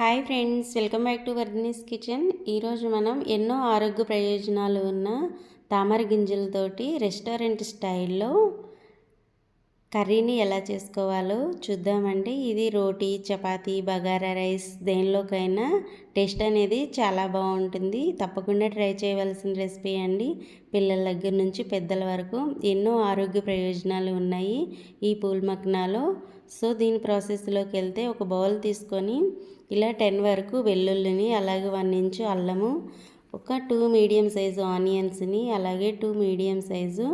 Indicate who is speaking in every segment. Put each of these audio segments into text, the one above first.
Speaker 1: Hi friends welcome back to Vardhani's kitchen. ఈరోజు మనం ఎన్నో ఆరోగ్య ప్రయోజనాలు ఉన్న తామర గింజలతోటి రెస్టారెంట్ స్టైల్లో కర్రీని ఎలా చేసుకోవాలో చూద్దామండి. ఇది రోటీ చపాతీ బగారా రైస్ దేనిలోకైనా టేస్ట్ అనేది చాలా బాగుంటుంది. తప్పకుండా ట్రై చేయవలసిన రెసిపీ అండి. పిల్లల దగ్గర నుంచి పెద్దల వరకు ఎన్నో ఆరోగ్య ప్రయోజనాలు ఉన్నాయి ఈ పూల్ మక్నాలో. సో దీని ప్రాసెస్లోకి వెళ్తే ఒక బౌల్ తీసుకొని ఇలా టెన్ వరకు వెల్లుల్లిని అలాగే వన్ ఇంచు అల్లము ఒక టూ మీడియం సైజు ఆనియన్స్ని అలాగే టూ మీడియం సైజు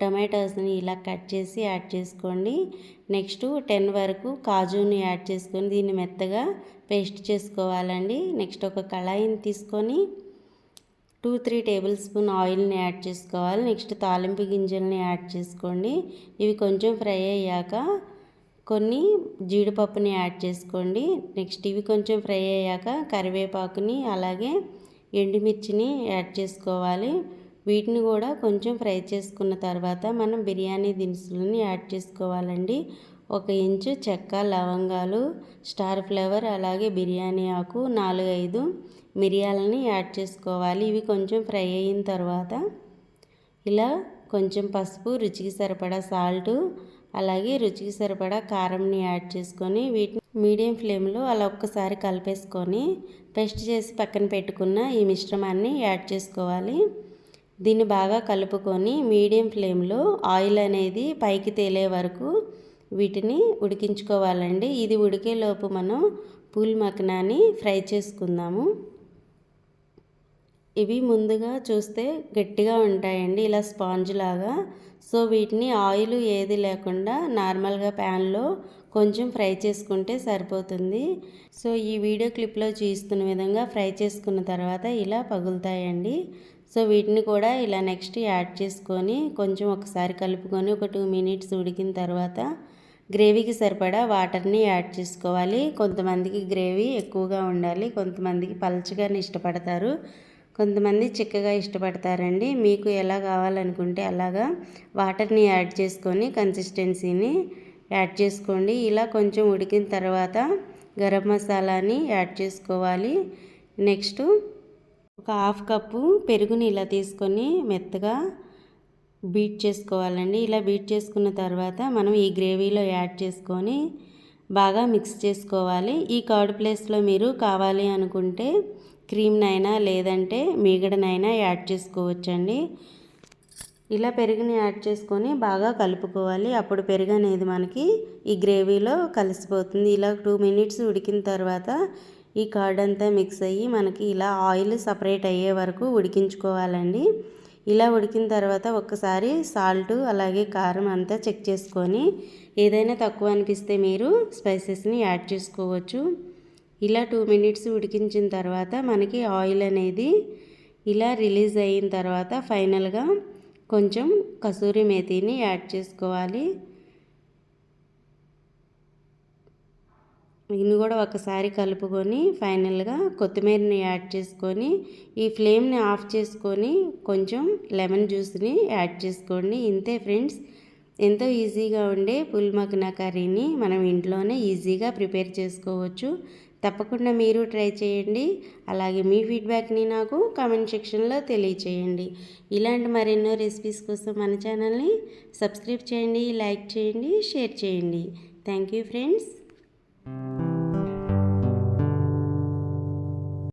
Speaker 1: టొమాటోస్ని ఇలా కట్ చేసి యాడ్ చేసుకోండి. నెక్స్ట్ టెన్ వరకు కాజుని యాడ్ చేసుకొని దీన్ని మెత్తగా పేస్ట్ చేసుకోవాలండి. నెక్స్ట్ ఒక కళాయిని తీసుకొని టూ త్రీ టేబుల్ స్పూన్ ఆయిల్ని యాడ్ చేసుకోవాలి. నెక్స్ట్ తాలింపు గింజల్ని యాడ్ చేసుకోండి. ఇవి కొంచెం ఫ్రై అయ్యాక కొన్ని జీడిపప్పుని యాడ్ చేసుకోండి. నెక్స్ట్ ఇవి కొంచెం ఫ్రై అయ్యాక కరివేపాకుని అలాగే ఎండుమిర్చిని యాడ్ చేసుకోవాలి. వీటిని కూడా కొంచెం ఫ్రై చేసుకున్న తర్వాత మనం బిర్యానీ దినుసులని యాడ్ చేసుకోవాలండి. ఒక ఇంచు చెక్క లవంగాలు స్టార్ ఫ్లేవర్ అలాగే బిర్యానీ ఆకు నాలుగైదు మిరియాలని యాడ్ చేసుకోవాలి. ఇవి కొంచెం ఫ్రై అయిన తర్వాత ఇలా కొంచెం పసుపు రుచికి సరిపడా సాల్టు అలాగే రుచికి సరిపడా కారంని యాడ్ చేసుకొని వీటిని మీడియం ఫ్లేమ్లో అలా ఒక్కసారి కలిపేసుకొని పేస్ట్ చేసి పక్కన పెట్టుకున్న ఈ మిశ్రమాన్ని యాడ్ చేసుకోవాలి. దీన్ని బాగా కలుపుకొని మీడియం ఫ్లేమ్లో ఆయిల్ అనేది పైకి తేలే వరకు వీటిని ఉడికించుకోవాలండి. ఇది ఉడికేలోపు మనం పూల్ మకనాన్ని ఫ్రై చేసుకుందాము. ఇవి ముందుగా చూస్తే గట్టిగా ఉంటాయండి ఇలా స్పాంజ్ లాగా. సో వీటిని ఆయిల్ ఏది లేకుండా నార్మల్గా ప్యాన్లో కొంచెం ఫ్రై చేసుకుంటే సరిపోతుంది. సో ఈ వీడియో క్లిప్లో చూస్తున్న విధంగా ఫ్రై చేసుకున్న తర్వాత ఇలా పగులుతాయండి. సో వీటిని కూడా ఇలా నెక్స్ట్ యాడ్ చేసుకొని కొంచెం ఒకసారి కలుపుకొని ఒక టూ మినిట్స్ ఉడికిన తర్వాత గ్రేవీకి సరిపడా వాటర్ని యాడ్ చేసుకోవాలి. కొంతమందికి గ్రేవీ ఎక్కువగా ఉండాలి కొంతమందికి పల్చగానే ఇష్టపడతారు. కొంతమంది చిక్కగా ఇష్టపడతారండి. మీకు ఎలా కావాలనుకుంటే అలాగా వాటర్ని యాడ్ చేసుకొని కన్సిస్టెన్సీని యాడ్ చేసుకోండి. ఇలా కొంచెం ఉడికిన తర్వాత గరం మసాలాని యాడ్ చేసుకోవాలి. నెక్స్ట్ ఒక హాఫ్ కప్పు పెరుగుని ఇలా తీసుకొని మెత్తగా బీట్ చేసుకోవాలండి. ఇలా బీట్ చేసుకున్న తర్వాత మనం ఈ గ్రేవీలో యాడ్ చేసుకొని బాగా మిక్స్ చేసుకోవాలి. ఈ కర్డ్ ప్లేస్లో మీరు కావాలి అనుకుంటే క్రీమ్నైనా లేదంటే మీగడనైనా యాడ్ చేసుకోవచ్చండి. ఇలా పెరుగుని యాడ్ చేసుకొని బాగా కలుపుకోవాలి. అప్పుడు పెరుగు అనేది మనకి ఈ గ్రేవీలో కలిసిపోతుంది. ఇలా టూ మినిట్స్ ఉడికిన తర్వాత ఈ కర్డ్ అంతా మిక్స్ అయ్యి మనకి ఇలా ఆయిల్ సపరేట్ అయ్యే వరకు ఉడికించుకోవాలండి. ఇలా ఉడికిన తర్వాత ఒక్కసారి సాల్ట్ అలాగే కారం అంతా చెక్ చేసుకొని ఏదైనా తక్కువ అనిపిస్తే మీరు స్పైసెస్ని యాడ్ చేసుకోవచ్చు. ఇలా టూ మినిట్స్ ఉడికించిన తర్వాత మనకి ఆయిల్ అనేది ఇలా రిలీజ్ అయిన తర్వాత ఫైనల్గా కొంచెం కసూరి మేతిని యాడ్ చేసుకోవాలి. ఇన్ని కూడా ఒకసారి కలుపుకొని ఫైనల్గా కొత్తిమీరని యాడ్ చేసుకొని ఈ ఫ్లేమ్ని ఆఫ్ చేసుకొని కొంచెం లెమన్ జ్యూస్ని యాడ్ చేసుకోండి. ఇంతే ఫ్రెండ్స్ ఎంతో ఈజీగా ఉండే పుల్మగ్న కర్రీని మనం ఇంట్లోనే ఈజీగా ప్రిపేర్ చేసుకోవచ్చు. తప్పకుండా మీరు ట్రై చేయండి. అలాగే మీ ఫీడ్బ్యాక్ని నాకు కామెంట్ సెక్షన్లో తెలియచేయండి. ఇలాంటి మరెన్నో రెసిపీస్ కోసం మన ఛానల్ని సబ్స్క్రైబ్ చేయండి లైక్ చేయండి షేర్ చేయండి. Thank you friends.